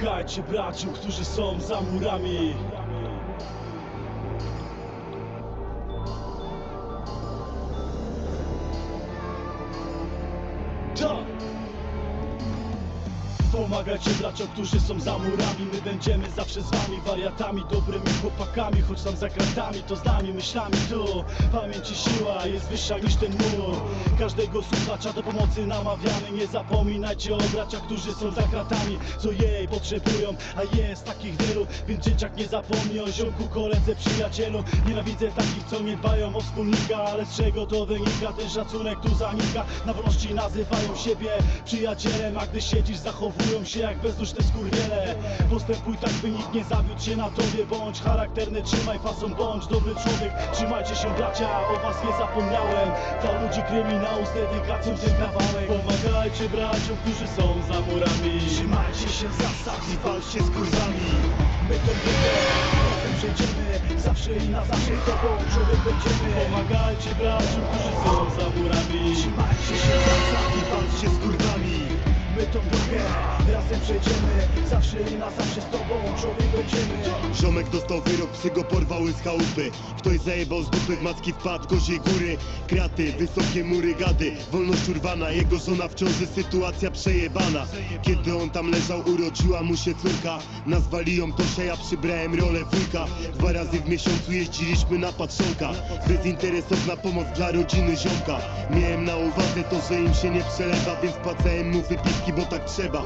Pomagajcie braciom, którzy są za murami Pomagajcie braciom, którzy są za murami. My będziemy zawsze z wami Wariatami, dobrymi chłopakami Choć tam za kratami, to z nami myślami. Tu Pamięć i siła jest wyższa niż ten mur. Każdego słuchacza do pomocy namawiamy. Nie zapominajcie o braciach, którzy są za kratami Co jej potrzebują, a jest takich wielu Więc dzieciak nie zapomni o ziomku, koledze, przyjacielu. Nienawidzę takich, co nie dbają o wspólnika Ale z czego to wynika, ten szacunek tu zanika. Na wolności nazywają siebie przyjacielem A gdy siedzisz, zachowują się jak bezduszne skurwiele. Postępuj tak, by nikt nie zawiódł się na tobie. Bądź charakterny, trzymaj fason, bądź dobry człowiek. Trzymajcie się bracia, o was nie zapomniałem. Dla ludzi kryminału z dedykacją ten kawałek. Pomagajcie braciom, którzy są za murami. Trzymajcie się zasad i walczcie z kurzami. My to razem przejdziemy. Zawsze i na zawsze tobą człowiek będziemy. Pomagajcie braciom, którzy są za murami. Trzymajcie się zasad i walczcie z kurwami My tą drogę razem przejdziemy Zawsze i na zawsze z tobą człowiek będziemy. Ziomek dostał wyrok, psy go porwały z chałupy. Ktoś zajebał z dupy, w macki wpadł, kozie góry. Kraty, wysokie mury, gady, wolność urwana Jego żona w ciąży, sytuacja przejebana. Kiedy on tam leżał, urodziła mu się córka. Nazwali ją Tosia, ja przybrałem rolę wujka. Dwa razy w miesiącu jeździliśmy na patrzonka. Bezinteresowna pomoc dla rodziny ziomka. Miałem na uwadze to, że im się nie przelewa Więc płacałem mu wypiski, bo tak trzeba.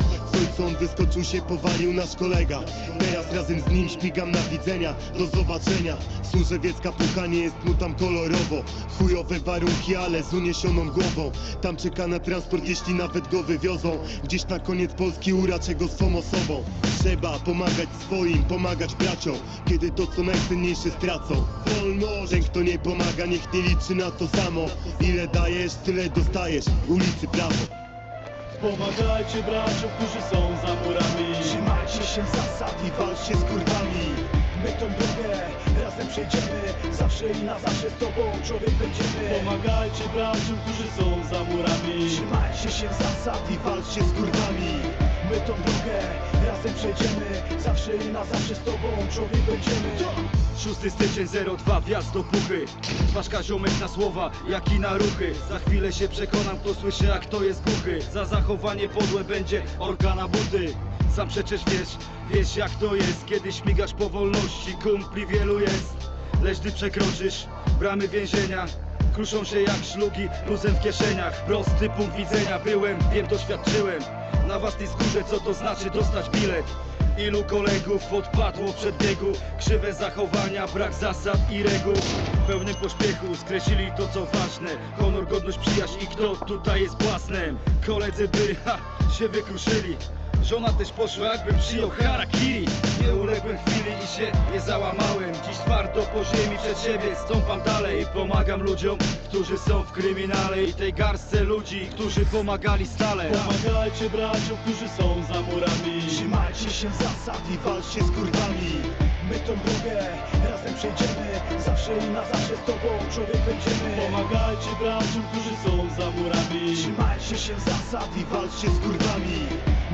Z on wyskoczył się, powalił nasz kolega. Teraz razem z nim śmigam na widzenia Do zobaczenia. Służewiecka pucha nie jest mu tam kolorowo. Chujowe warunki, ale z uniesioną głową. Tam czeka na transport, jeśli nawet go wywiozą. Gdzieś na koniec Polski uraczę go swą osobą. Trzeba pomagać swoim, pomagać braciom Kiedy to co najcenniejsze stracą. Wolność, ten kto nie pomaga niech nie liczy na to samo. Ile dajesz, tyle dostajesz. Ulicy prawo Pomagajcie braciom, którzy są za murami. Trzymajcie się zasad i walczcie z kurwami. My tą drogę razem przejdziemy. Zawsze i na zawsze z tobą człowiek będziemy. Pomagajcie braciom, którzy są za murami. Trzymajcie się zasad i walczcie z kurwami My tą drogę. Razem przejdziemy Zawsze i na zawsze z tobą człowiek będziemy. 6 styczeń 02 wjazd do puchy. Ważka ziomek na słowa, jak i na ruchy. Za chwilę się przekonam, kto słyszy, a kto jest głuchy. Za zachowanie podłe będzie orka na buty. Sam przecież wiesz, wiesz jak to jest. Kiedy śmigasz po wolności, kumpli wielu jest. Lecz gdy przekroczysz bramy więzienia Kruszą się jak szlugi, luzem w kieszeniach. Prosty punkt widzenia, byłem, wiem, doświadczyłem. Na własnej skórze, co to znaczy dostać bilet? Ilu kolegów odpadło przed biegu Krzywe zachowania, brak zasad i reguł. W pełnym pośpiechu skreślili to co ważne. Honor, godność, przyjaźń i kto tutaj jest własnym? Koledzy by, ha, się wykruszyli Żona też poszła jakbym przyjął harakiri. Nie uległem chwili i się nie załamałem. Dziś twardo po ziemi przed siebie stąpam dalej. Pomagam ludziom, którzy są w kryminale I tej garstce ludzi, którzy pomagali stale. Pomagajcie braciom, którzy są za murami. Trzymajcie się zasad i walczcie z kurwami. My tą drogę razem przejdziemy Zawsze i na zawsze z tobą człowiek będziemy. Pomagajcie braciom, którzy są za murami. Trzymajcie się zasad i walczcie z kurwami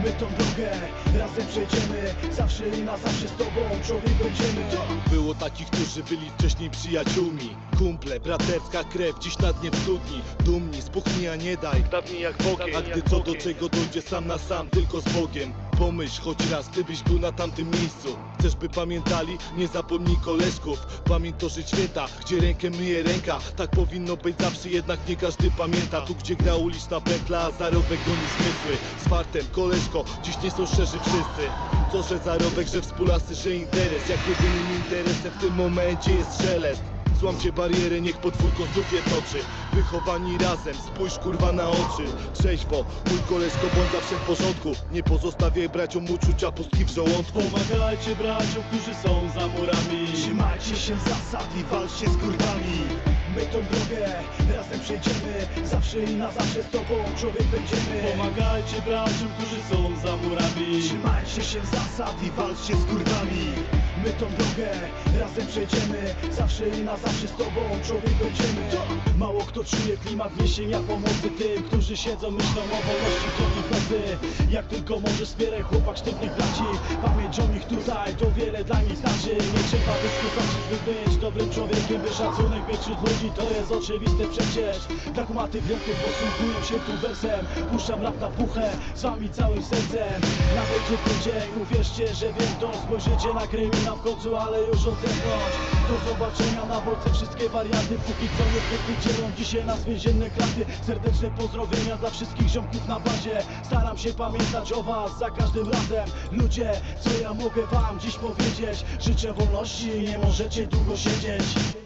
My tą drogę razem przejdziemy Zawsze i na zawsze z tobą człowiek będziemy. Było takich, którzy byli wcześniej przyjaciółmi. Kumple, braterska krew, dziś na dnie w studni. Dumni, spuchnij, a nie daj. Dawniej jak Bogiem A gdy co do czego dojdzie sam na sam, tylko z Bogiem Pomyśl choć raz, gdybyś był na tamtym miejscu. Chcesz by pamiętali? Nie zapomnij koleżków. Pamięć to żyć święta, gdzie rękę myje ręka? Tak powinno być zawsze, jednak nie każdy pamięta. Tu gdzie gra uliczna pętla, a zarobek goni zmysły. Z fartem, koleżko, dziś nie są szczerzy wszyscy. Co, że zarobek, że współlasy, że interes. Jak jedynym interesem w tym momencie jest szelest Złam cię barierę, niech podwórko znów je toczy. Wychowani razem, spójrz kurwa na oczy. Trzeźwo, mój koleżko bądź zawsze w porządku. Nie pozostawiaj braciom uczucia pustki w żołądku. Pomagajcie braciom, którzy są za murami. Trzymajcie się zasad i walczcie z kurwami My tą drogę razem przejdziemy Zawsze i na zawsze z tobą człowiek będziemy. Pomagajcie braciom, którzy są za murami. Trzymajcie się zasad I walczcie z kurwami. My tą drogę razem przejdziemy. Zawsze i na zawsze z tobą człowiek będziemy. Mało kto czuje klimat niesienia pomocy tym Którzy siedzą, myślą o wolności w nocy Jak tylko możesz wspieraj chłopak sztywnych braci. Pamięć o nich tutaj, to wiele dla nich znaczy. Nie trzeba dyskutować, by być dobrym człowiekiem By szacunek mieć wśród ludzi, to jest oczywiste przecież Tak maty wielkie posługują się tu wersem. Puszczam rap na puchę, z wami całym sercem. Nadejdzie ten dzień, uwierzcie, że wiem to. Spojrzycie na kryminał w końcu, ale już od zewnątrz Do zobaczenia na bolce wszystkie warianty Póki co niestety dzielą dzisiaj nas więzienne kraty Serdeczne pozdrowienia dla wszystkich ziomków na bazie. Staram się pamiętać o was za każdym razem. Ludzie, co ja mogę wam dziś powiedzieć? Życzę wolności, nie możecie długo siedzieć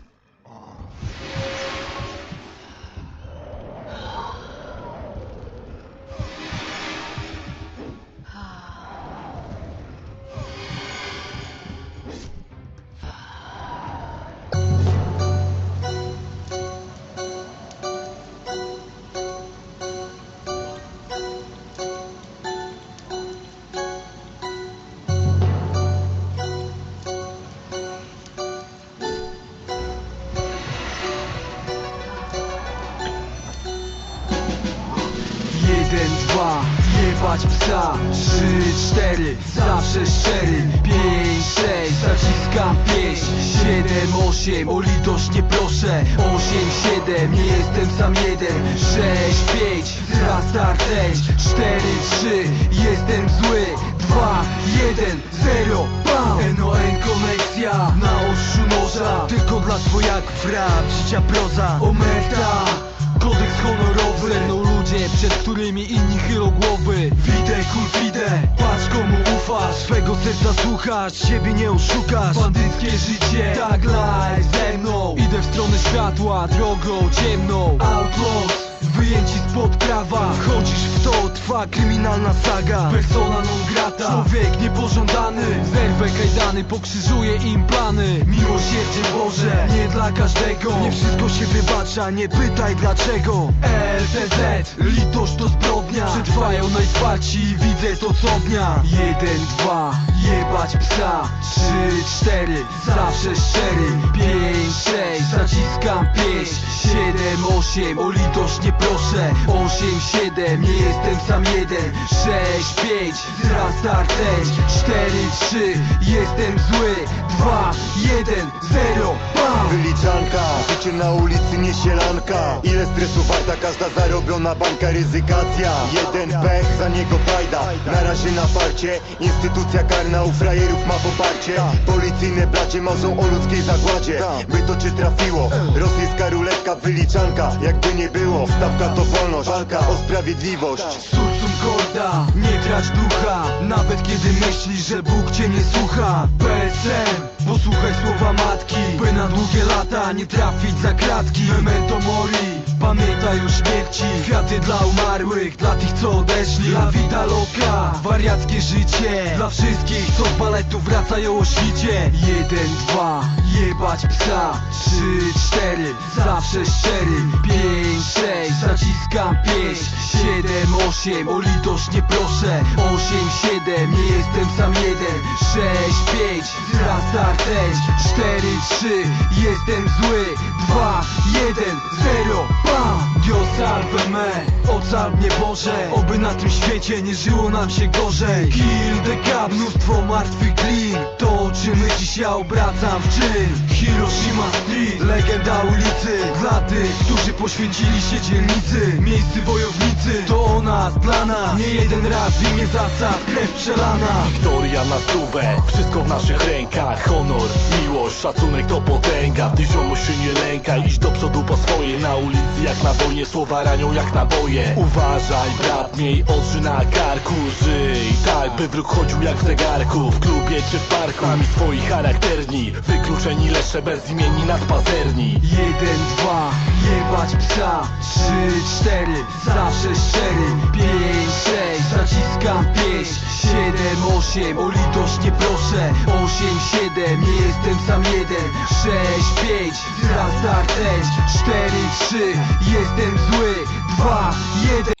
Jeden, dwa, jebać psa. Trzy, cztery, zawsze szczery. Pięć, sześć, zaciskam pieśń Siedem, osiem, o litość nie proszę. Osiem, siedem, nie jestem sam jeden. Sześć, pięć, restart Cztery, trzy, jestem zły. Dwa, jeden, zero, bam NON koneksja na ostrzu noża. Tylko dla twojaków rap, życia proza. Omerta Kodeks honorowy ludzie, przed którymi inni chylą głowy. Widę, kul, widę Patrz komu ufasz. Swego serca słuchasz, siebie nie oszukasz. Bandyckie życie, tak live ze mną. Idę w stronę światła, drogą ciemną. Outlaws trwa kryminalna saga. Persona non grata. Człowiek niepożądany. Zerwę kajdany, pokrzyżuję im plany. Miłosierdzie Boże, nie dla każdego. Nie wszystko się wybacza, nie pytaj dlaczego. LTZ, litość to zbrodnia. Przetrwają najswarci widzę to co dnia Jeden, dwa, jebać psa. Trzy, cztery, zawsze szczery. Pięć, sześć, zaciskam pieśń Siedem, osiem, o litość nie proszę Osiem, siedem, nie jestem sam jeden. Sześć, pięć, restart Cztery, trzy, jestem zły Dwa, jeden, zero, bam! Wyliczanka, życie na ulicy nie sielanka. Ile stresu warta każda zarobiona bańka Jeden pech, za niego fajda Na razie na farcie Instytucja karna u frajerów ma poparcie Policyjne bracie marzą o ludzkiej zagładzie. By to czy trafiło? Rosyjska ruletka, wyliczanka. Jakby nie było, stawka to wolność. Walka o sprawiedliwość. Sursum korda, nie trać ducha. Nawet kiedy myślisz, że Bóg cię nie słucha. PSM, posłuchaj słowa matki na długie lata nie trafić za kratki. Memento mori, pamiętaj o śmierci. Kwiaty dla umarłych, dla tych co odeszli. La vida loca, wariackie życie. Dla wszystkich co z baletu wracają o świcie. Jeden, dwa, jebać psa. Trzy, cztery, zawsze szczery. Pięć, sześć, zaciskam pieśń Siedem, osiem, o litość nie proszę. Osiem, siedem, nie jestem sam jeden. Sześć, pięć, restart Cztery, trzy, jestem zły Dwa, jeden, zero, bam! Dios salve me, ocal mnie Boże Oby na tym świecie nie żyło nam się gorzej. Kill the cup, mnóstwo martwych glin. To o czym my dzisiaj obracam w czyn. Hiroshima Street, legenda ulicy. Dla tych, którzy poświęcili się dzielnicy. Miejscy wojownicy, to o nas, dla nas. Nie jeden raz w imię zasad, krew przelana. Wiktoria na stówę, wszystko w naszych rękach. Honor, miłość, szacunek to potęga. Ty ziomo się nie lękaj, idź do przodu po swoje. Na ulicy jak na wojnie, słowa ranią jak naboje. Uważaj brat, miej oczy na karku. Żyj tak, by wróg chodził jak w zegarku. W klubie czy w parku, nami swoi charakterni. Wykluczeni lesze bezimienni nad pazerni Jeden, dwa, jebać psa. Trzy, cztery, zawsze szczery. Pięć, sześć, zaciskam pieśń Siedem, osiem, o litość nie proszę. Osiem, siedem, nie jestem sam jeden. Sześć, pięć, Start 4, 3, jestem zły 2, 1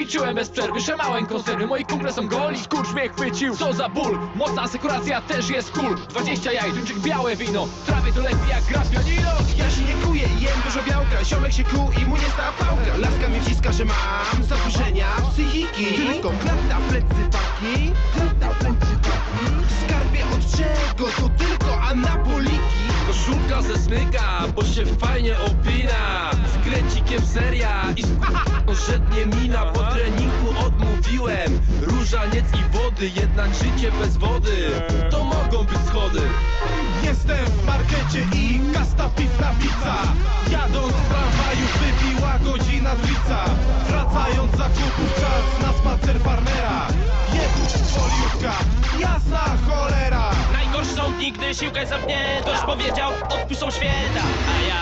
Ćwiczyłem bez przerwy, szamałem konserwy, moi kumple są goli Skurcz mnie chwycił, co za ból Mocna asekuracja też jest cool. 20 jaj, tuńczyk białe wino. Trawię to lepiej jak gra pianino Ja się nie kuję, jem dużo białka. Ziomek się kuł i mu nie stała pałka. Laska mi wciska, że mam zaburzenia psychiki. Tylko klata, plecy paki. Klata, plecy paki. Skarbie od czego? To tylko anaboliki. Koszulka ze smyka, bo się fajnie opina. Z kręcikiem seria i z żednie mina Po wody, jednak życie bez wody. To mogą być schody. Jestem w markecie i kasta piwna pizza. Jadąc w tramwaju wybiła godzina drica Wracając z zakupów czas na spacer farmera. Jebu foliówka, jasna cholera. Najgorszy sąd gdy siłkę zamkniętość powiedział odpuszczą święta. A ja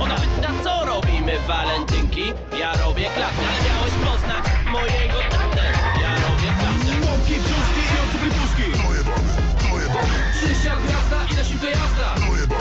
Ona pyta co robimy walentynki? Ja robię klatkę, miałeś poznać Kij brzuszki i ocukrę puszki Dojebane, dojebane 60 gwiazda i na siłkę jazda Dojebane